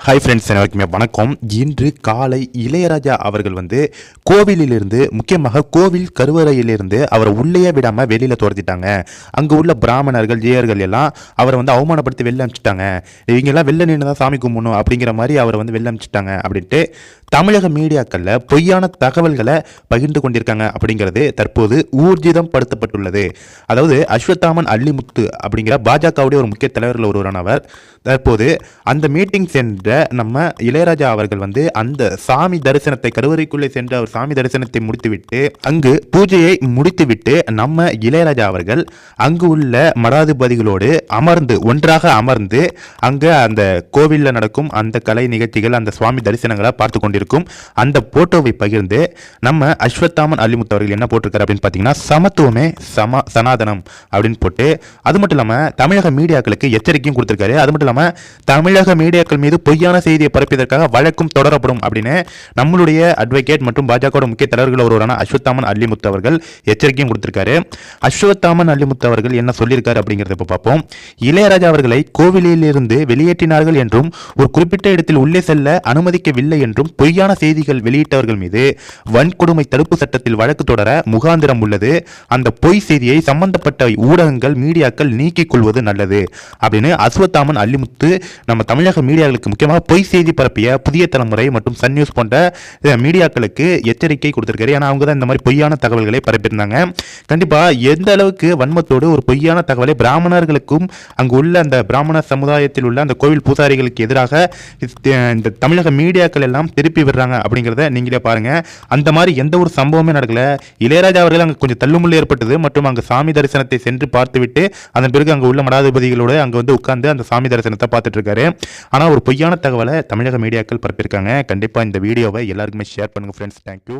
Hi friends எல்லாருக்குமே வணக்கம். இன்று காலை இளையராஜா அவர்கள் வந்து கோவிலிலிருந்து முக்கியமாக கோவில் கருவறையிலிருந்து அவரை உள்ளேயே விடாமல் வெளியில் துரத்திட்டாங்க. அங்கே உள்ள பிராமணர்கள் ஜெயர்கள் எல்லாம் அவரை வந்து அவமானப்படுத்தி வெளில அனுப்பிச்சிட்டாங்க இவங்கெல்லாம் வெளில நின்று தான் சாமி கும்பிடணும் அப்படிங்கிற மாதிரி அவரை வந்து வெளில அனுப்பிச்சிட்டாங்க அப்படின்ட்டு தமிழக மீடியாக்களில் பொய்யான தகவல்களை பகிர்ந்து கொண்டிருக்காங்க அப்படிங்கிறது தற்போது ஊர்ஜிதம் படுத்தப்பட்டுள்ளது அதாவது அஸ்வத்தாமன் அள்ளிமுத்து அப்படிங்கிற பாஜகவுடைய ஒரு முக்கிய தலைவர்கள் ஒருவரானவர் தற்போது அந்த மீட்டிங் சென்ற நம்ம இளையராஜா அவர்கள் வந்து அந்த சாமி தரிசனத்தை கருவறைக்குள்ளே சென்று அவர் சாமி தரிசனத்தை முடித்துவிட்டு அங்கு பூஜையை முடித்துவிட்டு நம்ம இளையராஜா அவர்கள் அங்கு உள்ள மடாதிபதிகளோடு அமர்ந்து ஒன்றாக அமர்ந்து அங்கு அந்த கோவிலில் நடக்கும் அந்த கலை நிகழ்ச்சிகள் அந்த சுவாமி தரிசனங்களை பார்த்து கொண்டிருக்கும் அந்த போட்டோவை பகிர்ந்து நம்ம அஸ்வத்தாமன் அலிமுத்து அவர்கள் என்ன போட்டிருக்காரு அப்படின்னு பார்த்தீங்கன்னா சமத்துவமே சம சனாதனம் அப்படின்னு போட்டு அது மட்டும் இல்லாமல் தமிழக மீடியாக்களுக்கு எச்சரிக்கையும் கொடுத்துருக்காரு. அது மட்டும் இல்லாமல் தமிழக மீடியாக்கள் மீது பொய்யான செய்தியை பரப்பியதற்காக வழக்கும் தொடரப்படும் அப்படின்னு நம்மளுடைய அட்வொகேட் மற்றும் பாஜக முக்கிய தலைவர்கள் ஒருவரான அஸ்வத்தாமன் அல்லிமுத்து அவர்கள் எச்சரிக்கையும் கொடுத்திருக்காரு. அஸ்வத்தாமன் அல்லிமுத்து அவர்கள் என்ன சொல்லியிருக்காரு அப்படிங்கிறத இப்போ பார்ப்போம். இளையராஜா அவர்களை கோவிலிலிருந்து வெளியேற்றினார்கள் என்றும் ஒரு குறிப்பிட்ட இடத்தில் உள்ளே செல்ல அனுமதிக்கவில்லை என்றும் பொய்யான செய்திகள் வெளியிட்டவர்கள் மீது வன்கொடுமை தடுப்பு சட்டத்தில் வழக்கு தொடர முகாந்திரம் உள்ளது. அந்த பொய் செய்தியை சம்பந்தப்பட்ட ஊடகங்கள் மீடியாக்கள் நீக்கிக் கொள்வது நல்லது அப்படின்னு அஸ்வத்தாமன் அல்லிமுத்து நம்ம தமிழக மீடியாக்களுக்கு முக்கியமாக பொய் செய்தி பரப்பிய புதிய தலைமுறை மற்றும் சன் நியூஸ் போன்ற மீடியாக்களுக்கு எச்சரிக்கை கொடுத்திருக்காரு. ஏன்னா அவங்க தான் இந்த மாதிரி பொய்யான தகவல்களை பரப்பியிருந்தாங்க. கண்டிப்பாக எந்த அளவுக்கு வன்மத்தோடு ஒரு பொய்யான தகவலை பிராமணர்களுக்கும் அங்கு உள்ள அந்த பிராமண சமுதாயத்தில் உள்ள அந்த கோவில் பூசாரிகளுக்கு எதிராக இந்த தமிழக மீடியாக்கள் எல்லாம் திருப்பி விடுறாங்க அப்படிங்கிறத நீங்களே பாருங்க. அந்த மாதிரி எந்த ஒரு சம்பவமே நடக்கல. இளையராஜா அவர்கள் அங்கே கொஞ்சம் தள்ளுமுள்ளு ஏற்பட்டது. மற்றும் அங்கே சாமி தரிசனத்தை சென்று பார்த்துவிட்டு அதன் பிறகு அங்கே உள்ள மடாதிபதிகளோடு அங்கே வந்து உட்கார்ந்து அந்த சாமி தரிசனத்தை பார்த்துட்டு இருக்காரு. ஆனால் ஒரு பொய்யான தகவலை தமிழக மீடியாக்கள் பரப்பியிருக்காங்க. கண்டிப்பாக இந்த வீடியோவை எல்லாருக்குமே ஷேர் பண்ணுங்க ஃப்ரெண்ட்ஸ் தேங்க்யூ